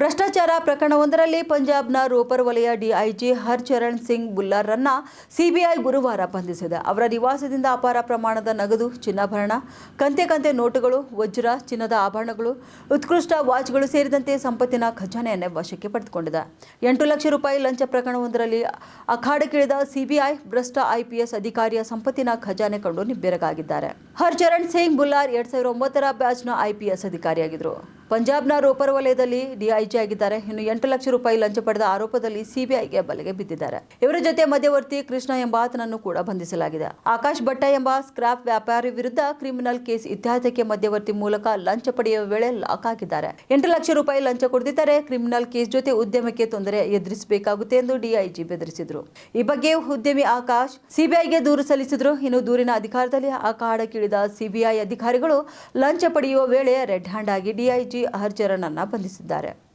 ಭ್ರಷ್ಟಾಚಾರ ಪ್ರಕರಣವೊಂದರಲ್ಲಿ ಪಂಜಾಬ್ನ ರೋಪರ್ ವಲಯ ಡಿಐಜಿ ಹರ್ಚರಣ್ ಸಿಂಗ್ ಬುಲ್ಲಾರ್ರನ್ನ ಸಿಬಿಐ ಗುರುವಾರ ಬಂಧಿಸಿದೆ. ಅವರ ನಿವಾಸದಿಂದ ಅಪಾರ ಪ್ರಮಾಣದ ನಗದು ಚಿನ್ನಾಭರಣ, ಕಂತೆ ಕಂತೆ ನೋಟುಗಳು, ವಜ್ರ ಚಿನ್ನದ ಆಭರಣಗಳು, ಉತ್ಕೃಷ್ಟ ವಾಚ್ಗಳು ಸೇರಿದಂತೆ ಸಂಪತ್ತಿನ ಖಜಾನೆಯನ್ನೇ ವಶಕ್ಕೆ ಪಡೆದುಕೊಂಡಿದೆ. ಎಂಟು ಲಕ್ಷ ರೂಪಾಯಿ ಲಂಚ ಪ್ರಕರಣವೊಂದರಲ್ಲಿ ಅಖಾಡಕ್ಕಿಳಿದ ಸಿಬಿಐ ಭ್ರಷ್ಟ ಐಪಿಎಸ್ ಅಧಿಕಾರಿಯ ಸಂಪತ್ತಿನ ಖಜಾನೆ ಕಂಡು ನಿಬ್ಬೆರಗಾಗಿದ್ದಾರೆ. ಹರ್ಚರಣ್ ಸಿಂಗ್ ಬುಲ್ಲಾರ್ ಎರಡ್ ಸಾವಿರದ ಒಂಬತ್ತರ ಬ್ಯಾಚ್ನ ಐಪಿಎಸ್ ಅಧಿಕಾರಿಯಾಗಿದ್ದರು. ಪಂಜಾಬ್ನ ರೋಪರ್ ವಲಯದಲ್ಲಿ ಡಿಐಜಿ ಆಗಿದ್ದಾರೆ. ಇನ್ನು ಎಂಟು ಲಕ್ಷ ರೂಪಾಯಿ ಲಂಚ ಪಡೆದ ಆರೋಪದಲ್ಲಿ ಸಿಬಿಐಗೆ ಬಲೆಗೆ ಬಿದ್ದಿದ್ದಾರೆ. ಇವರ ಜೊತೆ ಮಧ್ಯವರ್ತಿ ಕೃಷ್ಣ ಎಂಬ ಆತನನ್ನು ಕೂಡ ಬಂಧಿಸಲಾಗಿದೆ. ಆಕಾಶ್ ಭಟ್ಟ ಎಂಬ ಸ್ಕ್ರಾಪ್ ವ್ಯಾಪಾರಿ ವಿರುದ್ಧ ಕ್ರಿಮಿನಲ್ ಕೇಸ್ ಇತ್ಯಾದಕ್ಕೆ ಮಧ್ಯವರ್ತಿ ಮೂಲಕ ಲಂಚ ಪಡೆಯುವ ವೇಳೆ ಲಾಕ್ ಹಾಕಿದ್ದಾರೆ ಎಂಟು ಲಕ್ಷ ರೂಪಾಯಿ ಲಂಚ ಕೊಡದಿದ್ದರೆ ಕ್ರಿಮಿನಲ್ ಕೇಸ್ ಜೊತೆ ಉದ್ಯಮಕ್ಕೆ ತೊಂದರೆ ಎದುರಿಸಬೇಕಾಗುತ್ತೆ ಎಂದು ಡಿಐಜಿ ಬೆದರಿಸಿದ್ರು. ಈ ಬಗ್ಗೆ ಉದ್ಯಮಿ ಆಕಾಶ್ ಸಿಬಿಐಗೆ ದೂರು ಸಲ್ಲಿಸಿದ್ರು. ಇನ್ನು ದೂರಿನ ಅಧಿಕಾರದಲ್ಲಿ ಅಖಾಡಕ್ಕಿಳಿದ ಸಿಬಿಐ ಅಧಿಕಾರಿಗಳು ಲಂಚ ಪಡೆಯುವ ವೇಳೆ ರೆಡ್ ಹ್ಯಾಂಡ್ ಆಗಿ ಡಿಐಜಿ ಅರ್ಜರನನ್ನ ಬಂಧಿಸಿದ್ದಾರೆ.